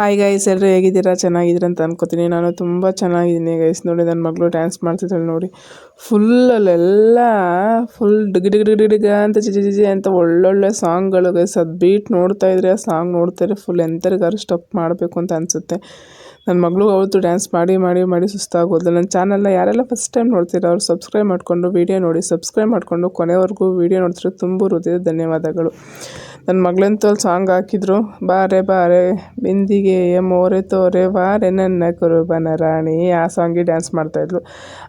Hi guys ಎಲ್ಲರೂ ಹೇಗಿದ್ದೀರಾ? ಚೆನ್ನಾಗಿದ್ದೀರಾ ಅಂತ ಅನ್ಕೋತೀನಿ. ನಾನು ತುಂಬ ಚೆನ್ನಾಗಿದ್ದೀನಿ ಗೈಸ್ ನೋಡಿ ನನ್ನ ಮಗಳು ಡ್ಯಾನ್ಸ್ ಮಾಡ್ತಿದ್ದಾಳೆ ನೋಡಿ. ಫುಲ್ಲಲ್ಲೆಲ್ಲ full dig dig dig dig ಅಂತ ಜಿಜಿ ಜಿಜಿ ಅಂತ ಒಳ್ಳೊಳ್ಳೆ ಸಾಂಗ್ಗಳು ಗೈಸ್ ಅದು ಬೀಟ್ ನೋಡ್ತಾ ಇದ್ರೆ, ಆ ಸಾಂಗ್ ನೋಡ್ತಾರೆ ಫುಲ್ ಎಂತರಿಗಾರು ಸ್ಟಪ್ ಮಾಡಬೇಕು ಅಂತ ಅನಿಸುತ್ತೆ. ನನ್ನ ಮಗಳು ಅವತ್ತು ಡ್ಯಾನ್ಸ್ ಮಾಡಿ ಮಾಡಿ ಮಾಡಿ ಸುಸ್ತಾಗೋದು. ನನ್ನ ಚಾನಲ್ನ ಯಾರೆಲ್ಲ ಫಸ್ಟ್ ಟೈಮ್ ನೋಡ್ತೀರ, ಅವ್ರು ಸಬ್ಸ್ಕ್ರೈಬ್ ಮಾಡಿಕೊಂಡು ವೀಡಿಯೋ ನೋಡಿ ಸಬ್ಸ್ಕ್ರೈಬ್ ಮಾಡಿಕೊಂಡು ಕೊನೆವರೆಗೂ ವೀಡಿಯೋ ನೋಡ್ತಿರೋ ತುಂಬ ಹೃದಯ ಧನ್ಯವಾದಗಳು. ನನ್ನ ಮಗಳಂತೂ ಅಲ್ಲಿ ಸಾಂಗ್ ಹಾಕಿದ್ರು. ಬಾರೆ ಬಾರೆ ಬಿಂದಿಗೆ ಮೋರೆ ತೋರೆ ವಾರೆ ನನ್ನ ಕುರುಬನ ರಾಣಿ. ಆ ಸಾಂಗಿಗೆ ಡ್ಯಾನ್ಸ್ ಮಾಡ್ತಾಯಿದ್ಲು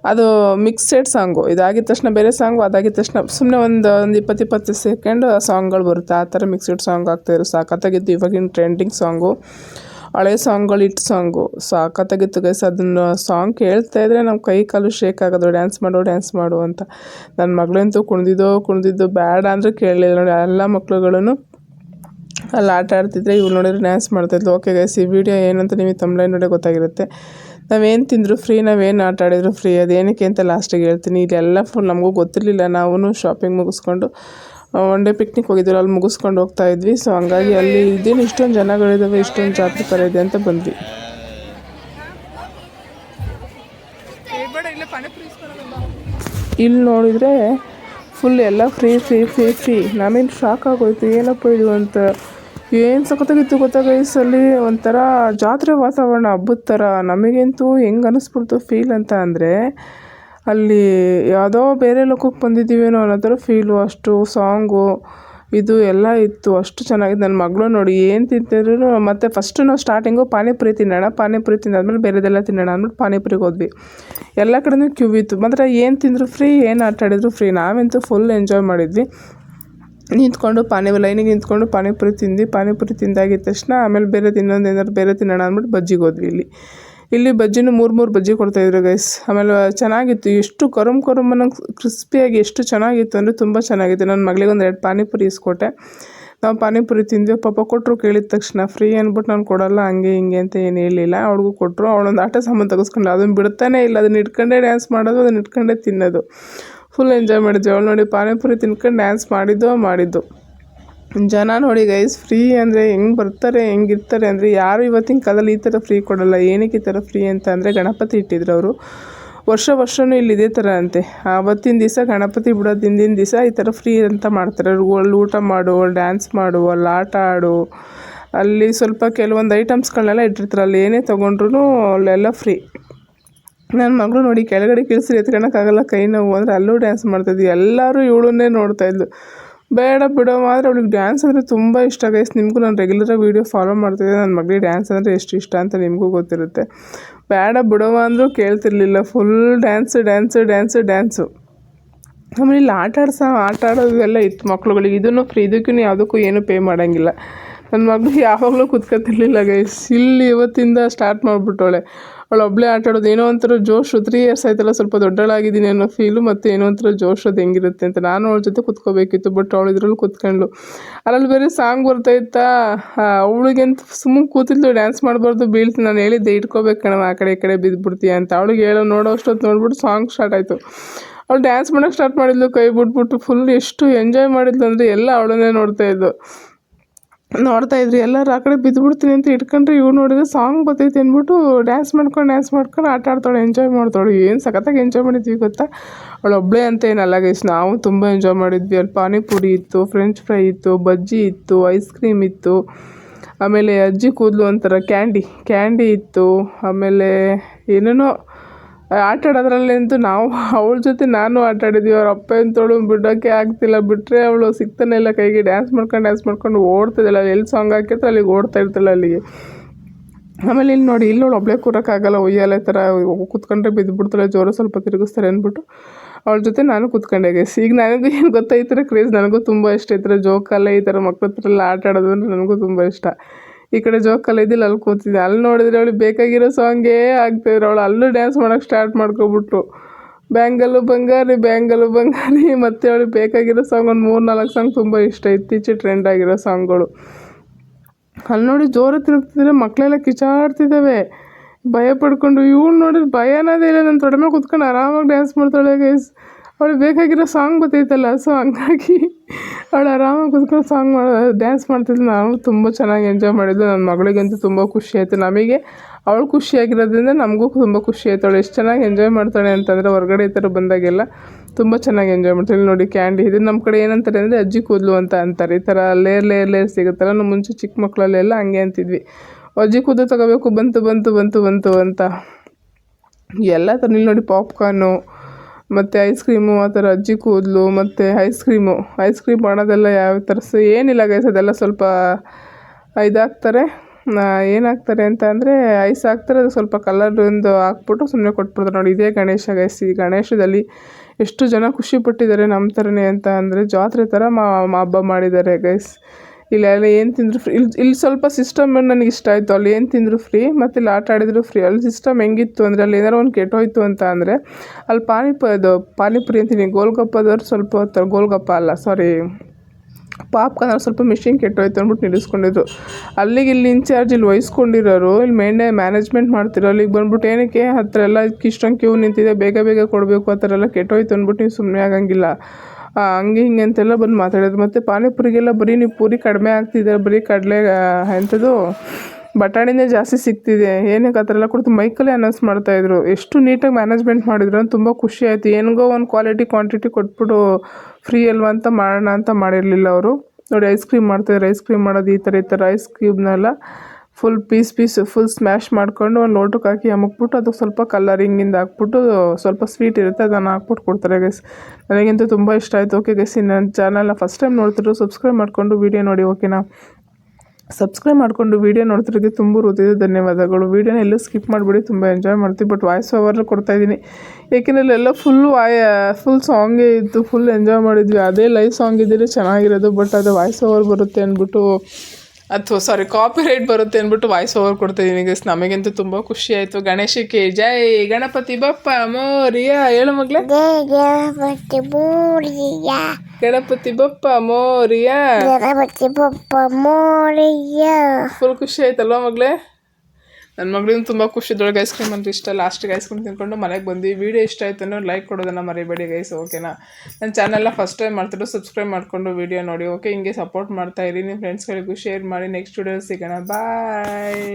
ಅದು ಮಿಕ್ಸೆಡ್ ಸಾಂಗು ಇದಾಗಿದ ತಕ್ಷಣ ಬೇರೆ ಸಾಂಗು ಅದಾಗಿದ ತಕ್ಷಣ ಸುಮ್ಮನೆ ಒಂದು ಒಂದು ಇಪ್ಪತ್ತು ಇಪ್ಪತ್ತು ಸೆಕೆಂಡ್ ಸಾಂಗ್ಗಳು ಬರುತ್ತೆ. ಆ ಥರ ಮಿಕ್ಸೆಡ್ ಸಾಂಗ್ ಆಗ್ತಾಯಿದ್ರು ಸಾಕತ್ತಾಗಿದ್ದು ಇವಾಗಿನ ಟ್ರೆಂಡಿಂಗ್ ಸಾಂಗು ಹಳೆ ಸಾಂಗ್ಗಳು ಇಟ್ಟು ಸಾಂಗು ಸಾಕತ್ತಾಗಿತ್ತು ಗೈಸ್ ಅದನ್ನು ಸಾಂಗ್ ಕೇಳ್ತಾ ಇದ್ರೆ ನಮ್ಮ ಕೈ ಕಾಲು ಶೇಕ್ ಆಗೋದು. ಡ್ಯಾನ್ಸ್ ಮಾಡು ಡ್ಯಾನ್ಸ್ ಮಾಡು ಅಂತ. ನನ್ನ ಮಗಳಂತೂ ಕುಣಿದಿದ್ದೋ, ಕುಣಿದಿದ್ದು ಬೇಡ ಅಂದರೆ ಕೇಳಲಿಲ್ಲ ನೋಡಿ. ಎಲ್ಲ ಮಕ್ಳುಗಳನ್ನು ಅಲ್ಲಿ ಆಟ ಆಡ್ತಿದ್ರೆ ಇವ್ರು ನೋಡಿದ್ರೆ ಡ್ಯಾನ್ಸ್ ಮಾಡ್ತಾಯಿದ್ಲು ಓಕೆ ಗೈಸ್ ಈ ವಿಡಿಯೋ ಏನಂತ ನಿಮಗೆ ತಮ್ಲೈನ್ ನೋಡೇ ಗೊತ್ತಾಗಿರುತ್ತೆ. ನಾವೇನು ತಿಂದರು ಫ್ರೀ ನಾವೇನು ಆಟ ಆಡಿದ್ರು ಫ್ರೀ ಅದೇನಕ್ಕೆ ಅಂತ ಲಾಸ್ಟಿಗೆ ಹೇಳ್ತೀನಿ. ಇಲ್ಲೆಲ್ಲ ಫುಲ್ ನಮಗೂ ಗೊತ್ತಿರಲಿಲ್ಲ. ನಾವು ಶಾಪಿಂಗ್ ಮುಗಿಸ್ಕೊಂಡು ಒನ್ ಡೇ ಪಿಕ್ನಿಕ್ ಹೋಗಿದ್ವಿ ಅಲ್ಲಿ ಮುಗಿಸ್ಕೊಂಡು ಹೋಗ್ತಾ ಇದ್ವಿ. ಸೊ ಹಂಗಾಗಿ ಅಲ್ಲಿ ಇದೇನು ಇಷ್ಟೊಂದು ಜನಗಳಿದ್ದಾವೆ ಇಷ್ಟೊಂದು ಜಾತ್ರೆ ಥರ ಇದೆ ಅಂತ ಬಂದ್ವಿ. ಇಲ್ಲಿ ನೋಡಿದರೆ ಫುಲ್ ಎಲ್ಲ ಫ್ರೀ ಫ್ರೀ ಫ್ರೀ ಫ್ರೀ ನಮಗೆ ಶಾಕ್ ಆಗೋಯ್ತು, ಏನಪ್ಪ ಇದು ಅಂತ. ಏನು ಸಖತ್ತಾಗಿತ್ತು ಗೊತ್ತಾ ಗೈಸಲ್ಲಿ ಒಂಥರ ಜಾತ್ರೆ ವಾತಾವರಣ ಹಬ್ಬದ ಥರ ನಮಗಂತೂ ಹೆಂಗೆ ಅನ್ನಿಸ್ಬಿಡ್ತು ಫೀಲ್ ಅಂತ ಅಂದರೆ, ಅಲ್ಲಿ ಯಾವುದೋ ಬೇರೆ ಲೋಕಕ್ಕೆ ಬಂದಿದ್ದೀವೇನೋ ಅನ್ನೋ ಥರ ಫೀಲು ಅಷ್ಟು ಸಾಂಗು ಇದು ಎಲ್ಲ ಇತ್ತು. ಅಷ್ಟು ಚೆನ್ನಾಗಿತ್ತು ನನ್ನ ಮಗಳು ನೋಡಿ ಏನು ತಿಂತಿದ್ರು. ಮತ್ತು ಫಸ್ಟು ನಾವು ಸ್ಟಾರ್ಟಿಂಗು ಪಾನಿಪುರಿ ತಿನ್ನೋಣ, ಪಾನಿಪುರಿ ತಿಂದಾದ್ಮೇಲೆ ಬೇರೆದೆಲ್ಲ ತಿನ್ನೋಣ ಅಂದ್ಬಿಟ್ಟು ಪಾನಿಪುರಿಗೆ ಹೋದ್ವಿ. ಎಲ್ಲ ಕಡೆನೂ ಕ್ಯೂ ಇತ್ತು. ಮಾತ್ರ ಏನು ತಿಂದರು ಫ್ರೀ ಏನು ಆಟ ಆಡಿದ್ರು ಫ್ರೀ ನಾವಂತೂ ಫುಲ್ ಎಂಜಾಯ್ ಮಾಡಿದ್ವಿ. ನಿಂತ್ಕೊಂಡು ಪಾನಿ ಲೈನಿಗೆ ನಿಂತ್ಕೊಂಡು ಪಾನಿಪುರಿ ತಿಂದು ಪಾನಿಪುರಿ ತಿಂದಾಗಿದ್ದ ತಕ್ಷಣ ಆಮೇಲೆ ಬೇರೆ ಇನ್ನೊಂದು ಏನಾದ್ರು ಬೇರೆ ತಿನ್ನೋಣ ಅಂದ್ಬಿಟ್ಟು ಬಜ್ಜಿಗೆ ಹೋದ್ವಿ ಇಲ್ಲಿ. ಇಲ್ಲಿ ಬಜ್ಜಿನೂ ಮೂರು ಮೂರು ಬಜ್ಜಿ ಕೊಡ್ತಾಯಿದ್ರು ಗೈಸ್ ಆಮೇಲೆ ಚೆನ್ನಾಗಿತ್ತು, ಎಷ್ಟು ಕರುಮ್ ಕರುಮ್ ಅನ್ನೋಂಗೆ ಕ್ರಿಸ್ಪಿಯಾಗಿ ಎಷ್ಟು ಚೆನ್ನಾಗಿತ್ತು ಅಂದರೆ ತುಂಬ ಚೆನ್ನಾಗಿತ್ತು. ನನ್ನ ಮಗಳಿಗೆ ಒಂದು ಎರಡು ಪಾನಿಪುರಿ ಇಸ್ಕೊಟ್ಟೆ. ನಾವು ಪಾನಿಪುರಿ ತಿಂದ್ವಿ ಪಾಪ ಕೊಟ್ಟರು ಕೇಳಿದ ತಕ್ಷಣ, ಫ್ರೀ ಅಂದ್ಬಿಟ್ಟು ನಾನು ಕೊಡೋಲ್ಲ, ಹಂಗೆ ಹಿಂಗೆ ಅಂತ ಏನು ಹೇಳಿಲ್ಲ. ಅವ್ಳಿಗೂ ಕೊಟ್ಟರು ಅವಳೊಂದು ಆಟ ಸಾಮಾನು ತೆಗೆಸ್ಕೊಂಡು, ಅದನ್ನು ಬಿಡ್ತಾನೆ ಇಲ್ಲ, ಅದನ್ನ ಇಟ್ಕೊಂಡೇ ಡ್ಯಾನ್ಸ್ ಮಾಡೋದು, ಅದನ್ನ ಇಟ್ಕೊಂಡೇ ತಿನ್ನೋದು. ಫುಲ್ ಎಂಜಾಯ್ ಮಾಡಿದ್ವಿ. ಅವಳು ನೋಡಿ ಪಾನಿಪುರಿ ತಿನ್ಕೊಂಡು ಡ್ಯಾನ್ಸ್ ಮಾಡಿದ್ದು ಮಾಡಿದ್ದು. ಜನ ನೋಡಿ ಗೈಸ್ ಫ್ರೀ ಅಂದರೆ ಹೆಂಗೆ ಬರ್ತಾರೆ ಹೆಂಗಿರ್ತಾರೆ ಅಂದರೆ ಯಾರು ಇವತ್ತಿನ ಕಾಲದಲ್ಲಿ ಈ ಥರ ಫ್ರೀ ಕೊಡೋಲ್ಲ. ಏನಕ್ಕೆ ಈ ಥರ ಫ್ರೀ ಅಂತ ಅಂದರೆ ಗಣಪತಿ ಇಟ್ಟಿದ್ರು ಅವರು. ವರ್ಷ ವರ್ಷವೂ ಇಲ್ಲಿ ಇದೇ ಥರ ಅಂತೆ. ಆವತ್ತಿನ ದಿವಸ ಗಣಪತಿ ಬಿಡೋ ದಿನದಿಂದ ದಿವಸ ಈ ಥರ ಫ್ರೀ ಅಂತ ಮಾಡ್ತಾರೆ. ಅಲ್ಲಿ ಊಟ ಮಾಡು ಅಲ್ಲಿ ಡ್ಯಾನ್ಸ್ ಮಾಡು ಅಲ್ಲಿ ಆಟ ಆಡು. ಅಲ್ಲಿ ಸ್ವಲ್ಪ ಕೆಲವೊಂದು ಐಟಮ್ಸ್ಗಳನ್ನೆಲ್ಲ ಇಟ್ಟಿರ್ತಾರೆ. ಅಲ್ಲಿ ಏನೇ ತೊಗೊಂಡ್ರು ಅಲ್ಲೆಲ್ಲ ಫ್ರೀ ನನ್ನ ಮಗಳು ನೋಡಿ ಕೆಳಗಡೆ ಕಿಳಿಸಿ ಎತ್ಕೊಳಕ್ಕಾಗಲ್ಲ, ಕೈ ನೋವು, ಅಂದರೆ ಅಲ್ಲೂ ಡ್ಯಾನ್ಸ್ ಮಾಡ್ತಾಯಿದ್ವಿ ಎಲ್ಲರೂ ಇವಳನ್ನೇ ನೋಡ್ತಾಯಿದ್ಲು ಬೇಡ ಬಿಡೋ, ಮಾತ್ರ ಅವಳಿಗೆ ಡ್ಯಾನ್ಸ್ ಅಂದರೆ ತುಂಬ ಇಷ್ಟ. ಗೈಸ್ ನಿಮಗೂ ನಾನು ರೆಗ್ಯುಲರಾಗಿ ವೀಡಿಯೋ ಫಾಲೋ ಮಾಡ್ತಿದ್ದೆ ನನ್ನ ಮಗಳಿಗೆ ಡ್ಯಾನ್ಸ್ ಅಂದರೆ ಎಷ್ಟು ಇಷ್ಟ ಅಂತ ನಿಮಗೂ ಗೊತ್ತಿರುತ್ತೆ. ಬೇಡ ಬಿಡೋವ ಅಂದರೂ ಕೇಳ್ತಿರ್ಲಿಲ್ಲ. Full dance dance dance dance ಆಮೇಲೆ ಇಲ್ಲಿ ಆಟ ಆಡ್ಸ, ಆಟ ಆಡೋದೆಲ್ಲ ಇತ್ತು ಮಕ್ಳುಗಳಿಗೆ. ಇದನ್ನು ಫ್ರೀ ಇದಕ್ಕೂ ಯಾವುದಕ್ಕೂ ಏನೂ ಪೇ ಮಾಡೋಂಗಿಲ್ಲ. ನನ್ನ ಮಗಳು ಯಾವಾಗಲೂ ಕುತ್ಕೊತಿರ್ಲಿಲ್ಲ ಗೈಸ್ ಇಲ್ಲಿ ಇವತ್ತಿಂದ ಸ್ಟಾರ್ಟ್ ಮಾಡಿಬಿಟ್ಟವಳೆ. ಅವಳು ಒಬ್ಬಳೇ ಆಟ ಆಡೋದು. ಏನೋ ಒಂಥರ ಜೋಶು ತ್ರೀ ಇಯರ್ಸ್ ಆಯ್ತಲ್ಲ, ಸ್ವಲ್ಪ ದೊಡ್ಡಳಾಗಿದ್ದೀನಿ ಅನ್ನೋ ಫೀಲು ಮತ್ತು ಏನೋ ಒಂಥರ ಜೋಶ್ ಅದು ಹೆಂಗಿರುತ್ತೆ ಅಂತ. ನಾನು ಅವಳ ಜೊತೆ ಕುತ್ಕೋಬೇಕಿತ್ತು ಬಟ್ ಅವಳು ಇದ್ರಲ್ಲಿ ಕುತ್ಕೊಂಡ್ಳು. ಅದ್ರಲ್ಲಿ ಬೇರೆ ಸಾಂಗ್ ಬರ್ತಾಯಿತ್ತಾ ಅಂತ ಸುಮ್ಮನೆ ಕೂತಿದ್ಲು ಡ್ಯಾನ್ಸ್ ಮಾಡಬಾರ್ದು, ಬೀಳ್ತು. ನಾನು ಹೇಳಿದ್ದೆ, ಇಟ್ಕೋಬೇಕು ಕಣ ಆ ಕಡೆ ಈ ಕಡೆ ಬಿದ್ದುಬಿಡ್ತೀಯ ಅಂತ. ಅವಳಿಗೆ ಹೇಳೋ ನೋಡೋ ಅಷ್ಟೊತ್ತು ನೋಡ್ಬಿಟ್ಟು ಸಾಂಗ್ ಸ್ಟಾರ್ಟ್ ಆಯಿತು. ಅವಳು ಡ್ಯಾನ್ಸ್ ಮಾಡೋಕ್ಕೆ ಸ್ಟಾರ್ಟ್ ಮಾಡಿದ್ಲು, ಕೈ ಬಿಟ್ಬಿಟ್ಟು ಫುಲ್ ಎಷ್ಟು ಎಂಜಾಯ್ ಮಾಡಿದ್ಲು ಅಂದರೆ ಎಲ್ಲ ಅವಳನ್ನೇ ನೋಡ್ತಾಯಿದ್ದು ನೋಡ್ತಾ ಇದ್ರು, ಎಲ್ಲರೂ ಆ ಕಡೆ ಬಿದ್ದುಬಿಡ್ತೀನಿ ಅಂತ ಇಟ್ಕೊಂಡ್ರೆ ಇವ್ರು ನೋಡಿದ್ರೆ ಸಾಂಗ್ ಬರ್ತೈತೆ ಅಂದ್ಬಿಟ್ಟು ಡ್ಯಾನ್ಸ್ ಮಾಡ್ಕೊಂಡು ಡ್ಯಾನ್ಸ್ ಮಾಡ್ಕೊಂಡು ಆಟ ಆಡ್ತಾಳೆ ಎಂಜಾಯ್ ಮಾಡ್ತಾಳೆ. ಏನು ಸಖತ್ತಾಗಿ ಎಂಜಾಯ್ ಮಾಡಿದ್ವಿ ಗೊತ್ತಾ? ಅವಳು ಒಬ್ಬಳೇ ಅಂತ ಏನಲ್ಲ ಗೈಸ್ ನಾವು ತುಂಬ ಎಂಜಾಯ್ ಮಾಡಿದ್ವಿ. ಅಲ್ಲಿ ಪಾನಿಪುರಿ ಇತ್ತು ಫ್ರೆಂಚ್ ಫ್ರೈ ಇತ್ತು, ಬಜ್ಜಿ ಇತ್ತು ಐಸ್ ಕ್ರೀಮ್ ಇತ್ತು. ಆಮೇಲೆ ಅಜ್ಜಿ ಕೂದಲು ಒಂಥರ ಕ್ಯಾಂಡಿ ಕ್ಯಾಂಡಿ ಇತ್ತು. ಆಮೇಲೆ ಏನೇನೋ ಆಟ ಆಡೋದ್ರಲ್ಲಂತೂ ನಾವು, ಅವಳ ಜೊತೆ ನಾನು ಆಟ ಆಡಿದ್ದೀವಿ ಅವ್ರ ಅಪ್ಪ ಎಂತೋಳು ಬಿಡೋಕ್ಕೆ ಆಗ್ತಿಲ್ಲ. ಬಿಟ್ಟರೆ ಅವಳು ಸಿಗ್ತಾನೆ ಇಲ್ಲ ಕೈಗೆ. ಡ್ಯಾನ್ಸ್ ಮಾಡ್ಕೊಂಡು ಡ್ಯಾನ್ಸ್ ಮಾಡ್ಕೊಂಡು ಓಡ್ತಿದ್ದಲ್ಲ ಎಲ್ಲಿ ಸಾಂಗ್ ಹಾಕಿರ್ತಾರೆ ಅಲ್ಲಿಗೆ ಓಡ್ತಾ ಇರ್ತಾಳೆ ಅಲ್ಲಿಗೆ. ಆಮೇಲೆ ಇಲ್ಲಿ ನೋಡಿ ಇಲ್ಲಿ ನೋಡಿ ಒಬ್ಬಳೇ ಕೂರೋಕ್ಕಾಗಲ್ಲ ಉಯ್ಯಾಲೆ ಥರ ಕುತ್ಕೊಂಡ್ರೆ ಬಿದ್ದುಬಿಡ್ತಾಳೆ ಜೋರು ಸ್ವಲ್ಪ ತಿರುಗಿಸ್ತಾರೆ ಅಂದ್ಬಿಟ್ಟು. ಅವಳ ಜೊತೆ ನಾನು ಕುತ್ಕೊಂಡೆ ಗೈಸ್ ಈಗ ನನಗೂ ಏನು ಗೊತ್ತಾ? ಈ ಥರ ಕ್ರೇಜ್ ನನಗೂ ತುಂಬ ಇಷ್ಟ. ಈ ಥರ ಜೋಕಲ್ಲೇ ಈ ಥರ ಮಕ್ಕಳ ಹತ್ರ ಎಲ್ಲ ಆಟ ಆಡೋದು ಅಂದರೆ ನನಗೂ ತುಂಬ ಇಷ್ಟ. ಈ ಕಡೆ ಜೋಕಲ್ಲಿ ಇದ್ದಿಲ್ಲ, ಅಲ್ಲಿ ಕೂತಿದ್ದೆ. ಅಲ್ಲಿ ನೋಡಿದ್ರೆ ಅವಳಿಗೆ ಬೇಕಾಗಿರೋ ಸಾಂಗೇ ಆಗ್ತಿದ್ರು. ಅವಳು ಅಲ್ಲೂ ಡ್ಯಾನ್ಸ್ ಮಾಡೋಕ್ಕೆ ಸ್ಟಾರ್ಟ್ ಮಾಡ್ಕೊಬಿಟ್ರು. ಬ್ಯಾಂಗಲ್ಲು ಬಂಗಾರಿ ಬ್ಯಾಂಗಲ್ಲು ಬಂಗಾರಿ. ಮತ್ತು ಅವಳಿಗೆ ಬೇಕಾಗಿರೋ ಸಾಂಗ್ ಒಂದು ಮೂರು ನಾಲ್ಕು ಸಾಂಗ್ ತುಂಬ ಇಷ್ಟ. ಇತ್ತೀಚೆ ಟ್ರೆಂಡ್ ಆಗಿರೋ ಸಾಂಗ್ಗಳು ಅಲ್ಲಿ ನೋಡಿ ಜೋರ ತಿರುಗ್ತಿದ್ರೆ ಮಕ್ಕಳೆಲ್ಲ ಕಿಚಾಡ್ತಿದ್ದಾವೆ. ಭಯ ಪಡ್ಕೊಂಡು ಇವ್ಳು ನೋಡಿದ್ರೆ ಭಯ ಅನ್ನೋದೇ ಇಲ್ಲ. ನನ್ನ ತೊಡೆ ಮೇಲೆ ಕುತ್ಕೊಂಡು ಆರಾಮಾಗಿ ಡ್ಯಾನ್ಸ್ ಮಾಡ್ತಾಳೆ ಗೈಸ್ ಅವಳಿಗೆ ಬೇಕಾಗಿರೋ ಸಾಂಗ್ ಗೊತ್ತೈತಲ್ಲ ಸೊ ಹಂಗಾಗಿ ಅವಳು ಆರಾಮಾಗಿ ಕೂತ್ಕೊಂಡು ಸಾಂಗ್ ಮಾಡೋ ಡ್ಯಾನ್ಸ್ ಮಾಡ್ತಿದ್ಲು. ನಾವು ತುಂಬ ಚೆನ್ನಾಗಿ ಎಂಜಾಯ್ ಮಾಡಿದ್ದೆ. ನನ್ನ ಮಗಳಿಗಂತೂ ತುಂಬ ಖುಷಿ ಆಯಿತು. ನಮಗೆ ಅವಳು ಖುಷಿಯಾಗಿರೋದ್ರಿಂದ ನಮಗೂ ತುಂಬ ಖುಷಿ ಆಯ್ತು. ಅವಳು ಎಷ್ಟು ಚೆನ್ನಾಗಿ ಎಂಜಾಯ್ ಮಾಡ್ತಾಳೆ ಅಂತಂದರೆ ಹೊರಗಡೆ ಈ ಥರ ಬಂದಾಗೆಲ್ಲ ತುಂಬ ಚೆನ್ನಾಗಿ ಎಂಜಾಯ್ ಮಾಡ್ತಾಳೆ. ನೋಡಿ ಕ್ಯಾಂಡಿ ಇದು. ನಮ್ಮ ಕಡೆ ಏನಂತಾರೆ ಅಂದರೆ ಅಜ್ಜಿ ಕೂದಲು ಅಂತ ಅಂತಾರೆ. ಈ ಥರ ಲೇರ್ ಲೇರ್ ಲೇರ್ ಸಿಗುತ್ತಲ್ಲ. ನಾವು ಮುಂಚೆ ಚಿಕ್ಕ ಮಕ್ಕಳಲ್ಲೆಲ್ಲ ಹಂಗೆ ಅಂತಿದ್ವಿ. ಅಜ್ಜಿ ಕೂದಲು ತಗೋಬೇಕು. ಬಂತು ಬಂತು ಬಂತು ಬಂತು ಅಂತ. ಎಲ್ಲ ಥರ ನೋಡಿ ಪಾಪ್ಕಾರ್ನು ಮತ್ತು ಐಸ್ ಕ್ರೀಮು ಆ ಥರ ಅಜ್ಜಿ ಕೂದಲು, ಮತ್ತು ಐಸ್ ಕ್ರೀಮು ಐಸ್ ಕ್ರೀಮ್ ಮಾಡೋದೆಲ್ಲ ಯಾವ ಥರ ಸೊ, ಏನಿಲ್ಲ ಗೈಸ್ ಅದೆಲ್ಲ ಸ್ವಲ್ಪ ಇದಾಗ್ತಾರೆ. ಏನಾಗ್ತಾರೆ ಅಂತ ಅಂದರೆ ಐಸ್ ಹಾಕ್ತಾರೆ, ಅದು ಸ್ವಲ್ಪ ಕಲರಿಂದು ಹಾಕ್ಬಿಟ್ಟು ಸುಮ್ಮನೆ ಕೊಟ್ಬಿಡ್ತಾರೆ. ನೋಡಿ, ಇದೇ ಗಣೇಶ ಗೈಸ್ ಈ ಗಣೇಶದಲ್ಲಿ ಎಷ್ಟು ಜನ ಖುಷಿ ಪಟ್ಟಿದ್ದಾರೆ ನಮ್ಮ ಥರನೇ ಅಂತ ಅಂದರೆ ಜಾತ್ರೆ ಥರ ಮಾ- ಹಬ್ಬ ಮಾಡಿದ್ದಾರೆ ಗೈಸ್ ಇಲ್ಲೆಲ್ಲ ಏನು ತಿಂದರು ಫ್ರೀ ಇಲ್ಲಿ ಇಲ್ಲಿ ಸ್ವಲ್ಪ ಸಿಸ್ಟಮ್ ನನಗೆ ಇಷ್ಟ ಆಯಿತು. ಅಲ್ಲಿ ಏನು ತಿಂದರು ಫ್ರೀ ಮತ್ತು ಇಲ್ಲಿ ಆಟ ಆಡಿದ್ರು ಫ್ರೀ ಅಲ್ಲಿ ಸಿಸ್ಟಮ್ ಹೆಂಗಿತ್ತು ಅಂದರೆ ಅಲ್ಲಿ ಏನಾರು ಒಂದು ಕೆಟ್ಟೋಯ್ತು ಅಂತ ಅಂದರೆ ಅಲ್ಲಿ ಪಾನಿಪ ಅದು ಪಾನಿಪುರಿ ಅಂತೀನಿ. ಗೋಲ್ಗಪ್ಪದವ್ರು ಸ್ವಲ್ಪ ಗೋಲ್ಗಪ್ಪ ಅಲ್ಲ ಸಾರಿ ಪಾಪ್ಕಾರ್ನ್ ಸ್ವಲ್ಪ ಮಿಷಿನ್ ಕೆಟ್ಟೋಯ್ತು ಅಂದ್ಬಿಟ್ಟು ನಿಲ್ಲಿಸ್ಕೊಂಡಿದ್ರು. ಅಲ್ಲಿಗೆ ಇಲ್ಲಿ ಇನ್ಚಾರ್ಜ್ ಇಲ್ಲಿ ವಹಿಸ್ಕೊಂಡಿರೋರು, ಇಲ್ಲಿ ಮೇಂಡೆ ಮ್ಯಾನೇಜ್ಮೆಂಟ್ ಮಾಡ್ತಿರೋ ಅಲ್ಲಿಗೆ ಬಂದ್ಬಿಟ್ಟು ಏನಕ್ಕೆ ಹತ್ತಿರ ಎಲ್ಲ ಇಷ್ಟೊಂದು ಕ್ಯೂ ನಿಂತಿದೆ, ಬೇಗ ಬೇಗ ಕೊಡಬೇಕು, ಆ ಥರ ಎಲ್ಲ ಕೆಟ್ಟೋಯ್ತು ಅಂದ್ಬಿಟ್ಟು ನೀವು ಸುಮ್ಮನೆ ಆಗಂಗಿಲ್ಲ. ಹಂಗೆ ಹಿಂಗೆ ಅಂತೆಲ್ಲ ಬಂದು ಮಾತಾಡೋದು. ಮತ್ತು ಪಾನಿಪುರಿಗೆಲ್ಲ ಬರೀ ನೀವು ಪೂರಿ ಕಡಿಮೆ ಆಗ್ತಿದೆ, ಬರೀ ಕಡಲೆ ಎಂಥದ್ದು ಬಟಾಣಿನೇ ಜಾಸ್ತಿ ಸಿಗ್ತಿದೆ. ಏನಕ್ಕೆ ಆ ಥರ ಎಲ್ಲ ಕೊಡ್ತು ಮೈಕಲ್ಲೇ ಅನೌನ್ಸ್ ಮಾಡ್ತಾಯಿದ್ರು ಎಷ್ಟು ನೀಟಾಗಿ ಮ್ಯಾನೇಜ್ಮೆಂಟ್ ಮಾಡಿದ್ರು ಅಂತ ತುಂಬ ಖುಷಿ ಆಯಿತು. ಏನಿಗೋ ಒಂದು ಕ್ವಾಲಿಟಿ ಕ್ವಾಂಟಿಟಿ ಕೊಟ್ಬಿಟ್ಟು ಫ್ರೀ ಅಲ್ವಾ ಅಂತ ಮಾಡೋಣ ಅಂತ ಮಾಡಿರಲಿಲ್ಲ ಅವರು. ನೋಡಿ ಐಸ್ ಕ್ರೀಮ್ ಮಾಡ್ತಾಯಿದ್ರು ಐಸ್ ಕ್ರೀಮ್ ಮಾಡೋದು ಈ ಥರ ಈ ಥರ ice ಕ್ರೀಮ್ನೆಲ್ಲ full piece piece full smash ಮಾಡಿಕೊಂಡು ಒಂದು ಲೋಟಕ್ಕೆ ಹಾಕಿ ಅಮಕ್ಬಿಟ್ಟು ಅದಕ್ಕೆ ಸ್ವಲ್ಪ ಕಲರಿಂಗಿಂದ ಹಾಕ್ಬಿಟ್ಟು, ಸ್ವಲ್ಪ ಸ್ವೀಟ್ ಇರುತ್ತೆ, ಅದನ್ನು ಹಾಕ್ಬಿಟ್ಟು ಕೊಡ್ತಾರೆ ಗೈಸ್ ನನಗಂತೂ ತುಂಬ ಇಷ್ಟ ಆಯಿತು. ಓಕೆ ಗೈಸ್ ನನ್ನ ಚಾನಲ್ನ ಫಸ್ಟ್ ಟೈಮ್ ನೋಡ್ತಿದ್ರು ಸಬ್ಸ್ಕ್ರೈಬ್ ಮಾಡಿಕೊಂಡು ವೀಡಿಯೋ ನೋಡಿ ಓಕೆನಾ ಸಬ್ಸ್ಕ್ರೈಬ್ ಮಾಡಿಕೊಂಡು ವೀಡಿಯೋ ನೋಡ್ತಿರೋದಕ್ಕೆ ತುಂಬ ಹೃದಯದ ಧನ್ಯವಾದಗಳು. ವೀಡಿಯೋನ ಎಲ್ಲೂ ಸ್ಕಿಪ್ ಮಾಡಿಬಿಡಿ, ತುಂಬ ಎಂಜಾಯ್ ಮಾಡ್ತೀವಿ. ಬಟ್ ವಾಯ್ಸ್ ಓವರ್ ಕೊಡ್ತಾ ಇದ್ದೀನಿ. ಏಕೆಂದರೆ ಎಲ್ಲ ಫುಲ್ ವಾಯ್ ಫುಲ್ ಸಾಂಗೇ ಇತ್ತು ಫುಲ್ ಎಂಜಾಯ್ ಮಾಡಿದ್ವಿ. ಅದೇ ಲೈವ್ ಸಾಂಗ್ ಇದ್ದರೆ ಚೆನ್ನಾಗಿರೋದು ಬಟ್ ಅದು ವಾಯ್ಸ್ ಓವರ್ ಬರುತ್ತೆ ಅಂದ್ಬಿಟ್ಟು ಅಥವಾ ಸಾರಿ ಕಾಪಿ ರೈಟ್ ಬರುತ್ತೆ ಅಂದ್ಬಿಟ್ಟು ವಾಯ್ಸ್ ಓವರ್ ಕೊಡ್ತಾ ಇದ್ದೀನಿ ಗೈಸ್ ನಮಗಂತೂ ತುಂಬ ಖುಷಿ ಆಯಿತು. ಗಣೇಶಕ್ಕೆ ಜೈ. ಗಣಪತಿ ಬಪ್ಪ ಮೋರಿಯ ಹೇಳು ಮಗ್ಲೆ. ಗಣಪತಿ ಮೋರಿಯ ಗಣಪತಿ ಬಪ್ಪ ಮೋರಿಯ ಗಣಪತಿ ಬಪ್ಪ ಮೋರಿಯ ಫುಲ್ ಖುಷಿ ಆಯ್ತಲ್ವಾ ಮಗಳೇ ನನ್ನ ಮಗಳಿಂದ ತುಂಬ ಖುಷಿ. ಐಸ್ ಕ್ರೀಮ್ ಅಂತ ಇಷ್ಟ ಲಾಸ್ಟಿಗೆ ಐಸ್ ಕ್ರೀಮ್ ತಿಂದ್ಕೊಂಡು ಮನೆಗೆ ಬಂದು ವಿಡಿಯೋ ಇಷ್ಟ ಆಯ್ತು ಅನ್ನೋ ಲೈಕ್ ಕೊಡೋದನ್ನ ಮರಿಬೇಡಿ ಗೈಸ್ ಓಕೆನಾ ನನ್ನ ಚಾನಲ್ನ ಫಸ್ಟ್ ಟೈಮ್ ಮಾಡ್ತಿರೋ ಸಬ್ಸ್ಕ್ರೈಬ್ ಮಾಡಿಕೊಂಡು ವಿಡಿಯೋ ನೋಡಿ ಓಕೆ ಹಿಂಗೆ ಸಪೋರ್ಟ್ ಮಾಡ್ತಾ ಇರಿ. ನಿಮ್ಮ ಫ್ರೆಂಡ್ಸ್ಗಳಿಗೂ ಶೇರ್ ಮಾಡಿ. ನೆಕ್ಸ್ಟ್ ವಿಡಿಯೋ ಸಿಗೋಣ. ಬಾಯ್.